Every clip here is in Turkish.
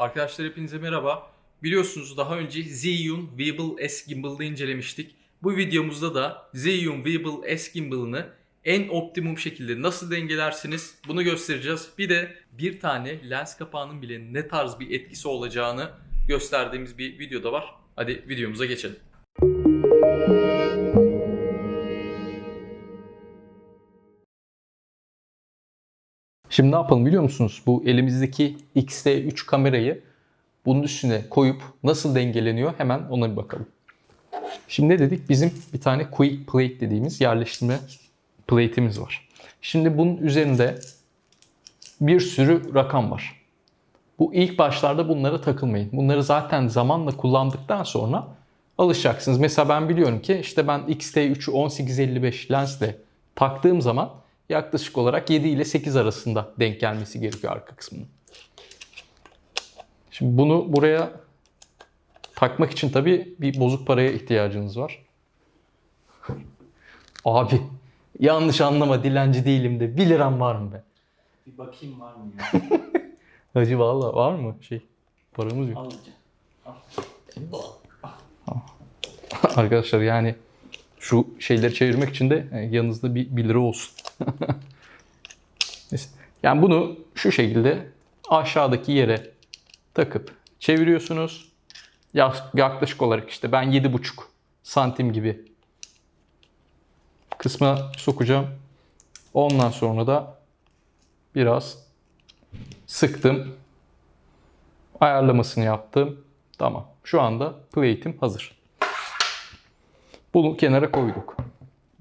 Arkadaşlar hepinize merhaba. Biliyorsunuz daha önce Zhiyun Weeble S Gimbal'ı incelemiştik. Bu videomuzda da Zhiyun Weeble S Gimbal'ını en optimum şekilde nasıl dengelersiniz bunu göstereceğiz. Bir de bir tane lens kapağının bile ne tarz bir etkisi olacağını gösterdiğimiz bir video da var. Hadi videomuza geçelim. Şimdi ne yapalım biliyor musunuz? Bu elimizdeki X-T3 kamerayı bunun üstüne koyup nasıl dengeleniyor hemen ona bir bakalım. Şimdi ne dedik? Bizim bir tane quick plate dediğimiz yerleştirme plate'imiz var. Şimdi bunun üzerinde bir sürü rakam var. Bu ilk başlarda bunlara takılmayın. Bunları zaten zamanla kullandıktan sonra alışacaksınız. Mesela ben biliyorum ki işte ben X-T3'ü 1855 lensle taktığım zaman yaklaşık olarak 7 ile 8 arasında denk gelmesi gerekiyor arka kısmının. Şimdi bunu buraya takmak için tabii bir bozuk paraya ihtiyacınız var. Abi yanlış anlama dilenci değilim de 1 liram var mı be? Bir bakayım var mı ya? Hacı valla var mı şey? Paramız yok. Arkadaşlar yani şu şeyleri çevirmek için de e, yanınızda bir 1 lira olsun. Yani bunu şu şekilde aşağıdaki yere takıp çeviriyorsunuz. Ya- Yaklaşık olarak işte ben 7,5 santim gibi kısma sokacağım. Ondan sonra da biraz sıktım. Ayarlamasını yaptım. Tamam. Şu anda plate'im hazır. Bunu kenara koyduk.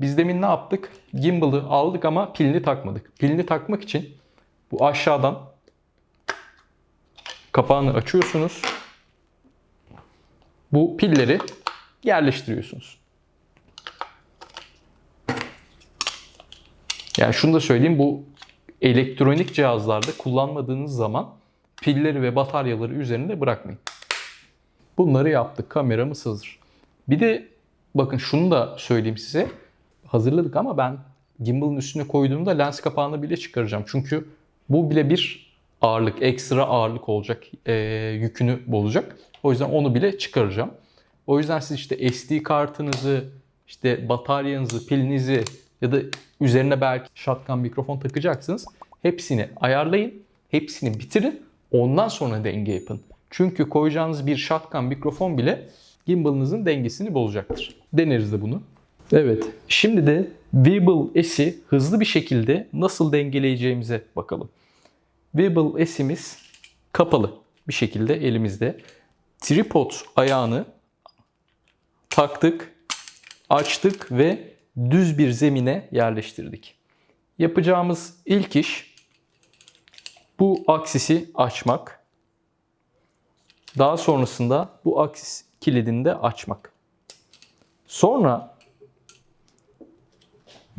Biz demin ne yaptık? Gimbal'ı aldık ama pilini takmadık. Pilini takmak için bu aşağıdan kapağını açıyorsunuz. Bu pilleri yerleştiriyorsunuz. Yani şunu da söyleyeyim bu elektronik cihazlarda kullanmadığınız zaman pilleri ve bataryaları üzerinde bırakmayın. Bunları yaptık. Kameramız hazır. Bir de bakın şunu da söyleyeyim size. Hazırladık ama ben gimbal'ın üstüne koyduğumda lens kapağını bile çıkaracağım. Çünkü bu bile bir ağırlık, ekstra ağırlık olacak, e, yükünü bozacak. O yüzden onu bile çıkaracağım. O yüzden siz işte SD kartınızı, işte bataryanızı, pilinizi ya da üzerine belki shotgun mikrofon takacaksınız. Hepsini ayarlayın, hepsini bitirin. Ondan sonra denge yapın. Çünkü koyacağınız bir shotgun mikrofon bile gimbal'ınızın dengesini bozacaktır. Deneriz de bunu. Evet, şimdi de Weeble S'i hızlı bir şekilde nasıl dengeleyeceğimize bakalım. Weeble S'imiz kapalı bir şekilde elimizde. Tripod ayağını taktık, açtık ve düz bir zemine yerleştirdik. Yapacağımız ilk iş bu aksisi açmak. Daha sonrasında bu aksis kilidini de açmak. Sonra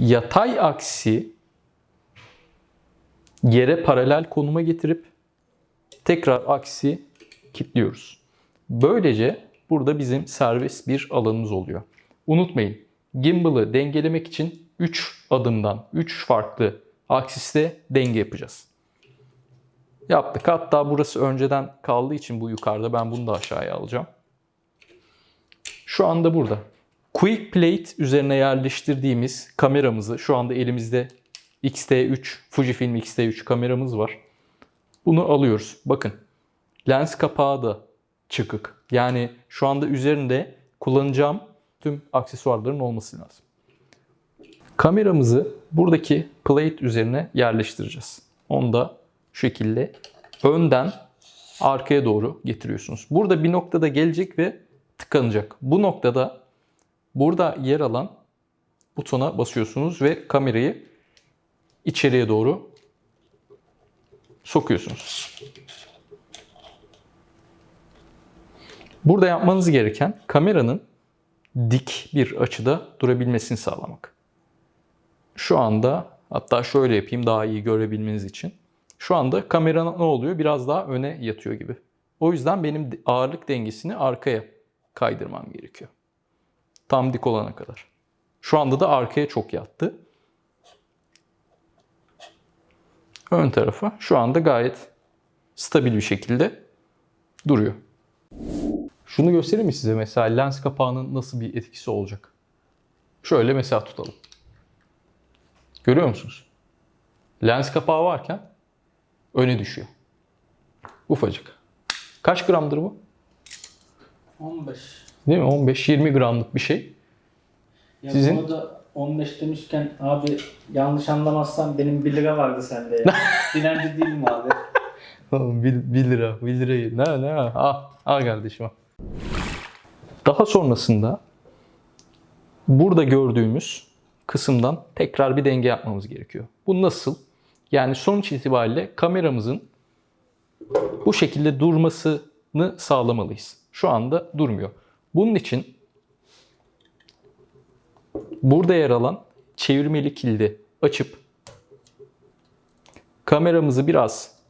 yatay aksi yere paralel konuma getirip tekrar aksi kilitliyoruz. Böylece burada bizim serbest bir alanımız oluyor. Unutmayın gimbal'ı dengelemek için 3 adımdan 3 farklı aksiste denge yapacağız. Yaptık. Hatta burası önceden kaldığı için bu yukarıda ben bunu da aşağıya alacağım. Şu anda burada. Quick Plate üzerine yerleştirdiğimiz kameramızı şu anda elimizde X-T3, Fujifilm X-T3 kameramız var. Bunu alıyoruz. Bakın lens kapağı da çıkık. Yani şu anda üzerinde kullanacağım tüm aksesuarların olması lazım. Kameramızı buradaki plate üzerine yerleştireceğiz. Onu da şu şekilde önden arkaya doğru getiriyorsunuz. Burada bir noktada gelecek ve tıkanacak. Bu noktada burada yer alan butona basıyorsunuz ve kamerayı içeriye doğru sokuyorsunuz. Burada yapmanız gereken kameranın dik bir açıda durabilmesini sağlamak. Şu anda hatta şöyle yapayım daha iyi görebilmeniz için. Şu anda kamera ne oluyor? Biraz daha öne yatıyor gibi. O yüzden benim ağırlık dengesini arkaya kaydırmam gerekiyor. Tam dik olana kadar. Şu anda da arkaya çok yattı. Ön tarafa şu anda gayet stabil bir şekilde duruyor. Şunu göstereyim mi size mesela lens kapağının nasıl bir etkisi olacak? Şöyle mesela tutalım. Görüyor musunuz? Lens kapağı varken öne düşüyor. Ufacık. Kaç gramdır bu? 15. Değil mi? 15-20 gramlık bir şey. Ya Sizin? bunu da 15 demişken abi yanlış anlamazsan benim 1 lira vardı sende ya. Dilenci değilim abi. 1, lira, 1 lirayı. Ne ne? Al, al kardeşim al. Daha sonrasında burada gördüğümüz kısımdan tekrar bir denge yapmamız gerekiyor. Bu nasıl? Yani sonuç itibariyle kameramızın bu şekilde durmasını sağlamalıyız. Şu anda durmuyor. Bunun için burada yer alan çevirmeli kilidi açıp kameramızı biraz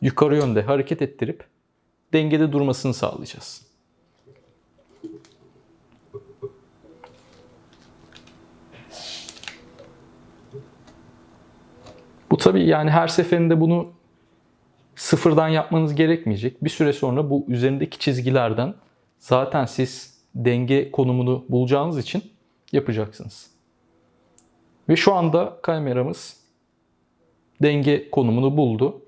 yukarı yönde hareket ettirip dengede durmasını sağlayacağız. Bu tabii yani her seferinde bunu sıfırdan yapmanız gerekmeyecek. Bir süre sonra bu üzerindeki çizgilerden zaten siz denge konumunu bulacağınız için yapacaksınız. Ve şu anda kameramız denge konumunu buldu.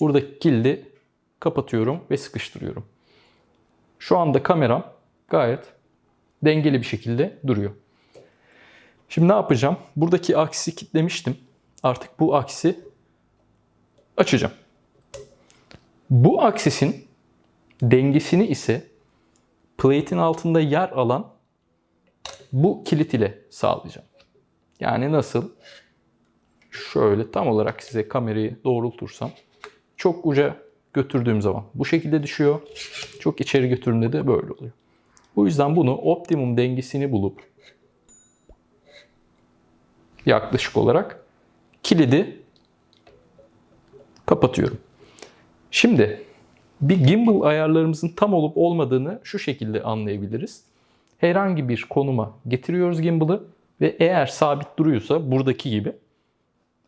Buradaki kilidi kapatıyorum ve sıkıştırıyorum. Şu anda kameram gayet dengeli bir şekilde duruyor. Şimdi ne yapacağım? Buradaki aksi kilitlemiştim. Artık bu aksi açacağım. Bu aksisin dengesini ise plate'in altında yer alan bu kilit ile sağlayacağım. Yani nasıl? Şöyle tam olarak size kamerayı doğrultursam çok uca götürdüğüm zaman bu şekilde düşüyor. Çok içeri götürdüğümde de böyle oluyor. Bu yüzden bunu optimum dengesini bulup yaklaşık olarak kilidi kapatıyorum. Şimdi bir gimbal ayarlarımızın tam olup olmadığını şu şekilde anlayabiliriz. Herhangi bir konuma getiriyoruz gimbal'ı ve eğer sabit duruyorsa buradaki gibi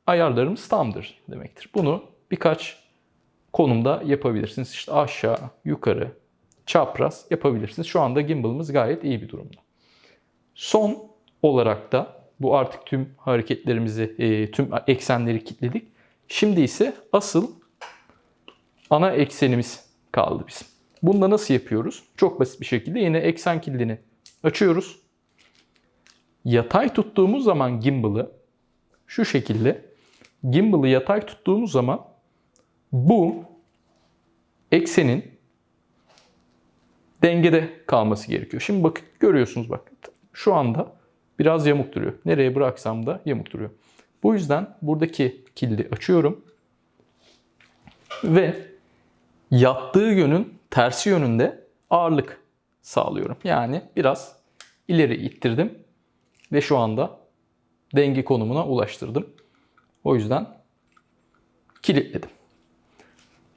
ayarlarımız tamdır demektir. Bunu birkaç konumda yapabilirsiniz. İşte aşağı, yukarı, çapraz yapabilirsiniz. Şu anda gimbal'ımız gayet iyi bir durumda. Son olarak da bu artık tüm hareketlerimizi, e, tüm eksenleri kilitledik. Şimdi ise asıl ana eksenimiz kaldı bizim. Bunu da nasıl yapıyoruz? Çok basit bir şekilde yine eksen kilidini açıyoruz. Yatay tuttuğumuz zaman gimbal'ı şu şekilde gimbal'ı yatay tuttuğumuz zaman bu eksenin dengede kalması gerekiyor. Şimdi bakın görüyorsunuz bak şu anda biraz yamuk duruyor. Nereye bıraksam da yamuk duruyor. Bu yüzden buradaki kilidi açıyorum ve yattığı yönün tersi yönünde ağırlık sağlıyorum. Yani biraz ileri ittirdim ve şu anda denge konumuna ulaştırdım. O yüzden kilitledim.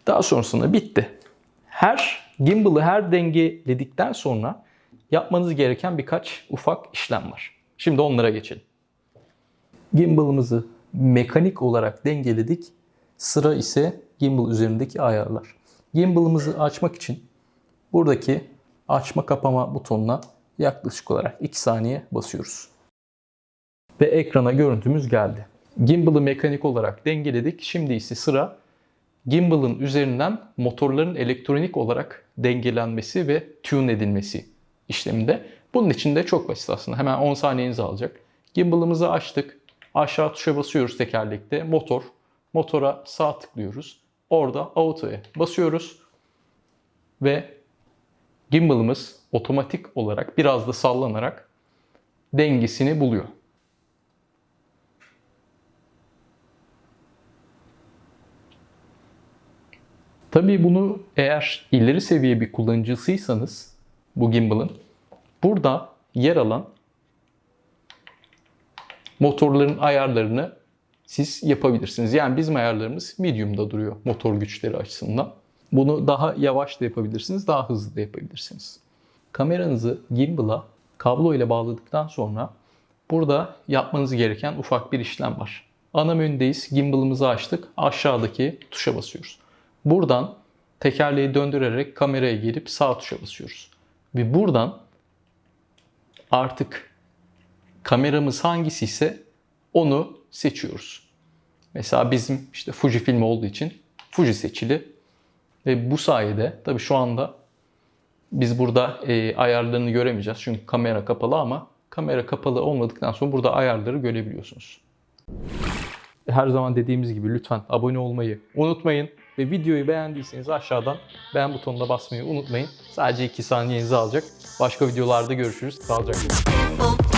Daha sonrasında bitti. Her gimbal'ı her dengeledikten sonra yapmanız gereken birkaç ufak işlem var. Şimdi onlara geçelim. Gimbal'ımızı mekanik olarak dengeledik. Sıra ise gimbal üzerindeki ayarlar. Gimbal'ımızı açmak için buradaki açma kapama butonuna yaklaşık olarak 2 saniye basıyoruz. Ve ekrana görüntümüz geldi. Gimbal'ı mekanik olarak dengeledik. Şimdi ise sıra gimbal'ın üzerinden motorların elektronik olarak dengelenmesi ve tune edilmesi işleminde. Bunun için de çok basit aslında. Hemen 10 saniyenizi alacak. Gimbal'ımızı açtık. Aşağı tuşa basıyoruz tekerlekte. Motor. Motora sağ tıklıyoruz. Orada auto'ya basıyoruz. Ve gimbal'ımız otomatik olarak biraz da sallanarak dengesini buluyor. Tabii bunu eğer ileri seviye bir kullanıcısıysanız bu gimbal'ın burada yer alan motorların ayarlarını siz yapabilirsiniz. Yani bizim ayarlarımız medium'da duruyor motor güçleri açısından. Bunu daha yavaş da yapabilirsiniz, daha hızlı da yapabilirsiniz. Kameranızı gimbal'a kablo ile bağladıktan sonra burada yapmanız gereken ufak bir işlem var. Ana menüdeyiz. Gimbal'ımızı açtık. Aşağıdaki tuşa basıyoruz. Buradan tekerleği döndürerek kameraya gelip sağ tuşa basıyoruz. Ve buradan artık kameramız hangisi ise onu seçiyoruz. Mesela bizim işte Fujifilm olduğu için Fuji seçili. Ve bu sayede tabii şu anda biz burada e, ayarlarını göremeyeceğiz. Çünkü kamera kapalı ama kamera kapalı olmadıktan sonra burada ayarları görebiliyorsunuz. Her zaman dediğimiz gibi lütfen abone olmayı unutmayın. Ve videoyu beğendiyseniz aşağıdan beğen butonuna basmayı unutmayın. Sadece 2 saniyenizi alacak. Başka videolarda görüşürüz. Sağlıcakla.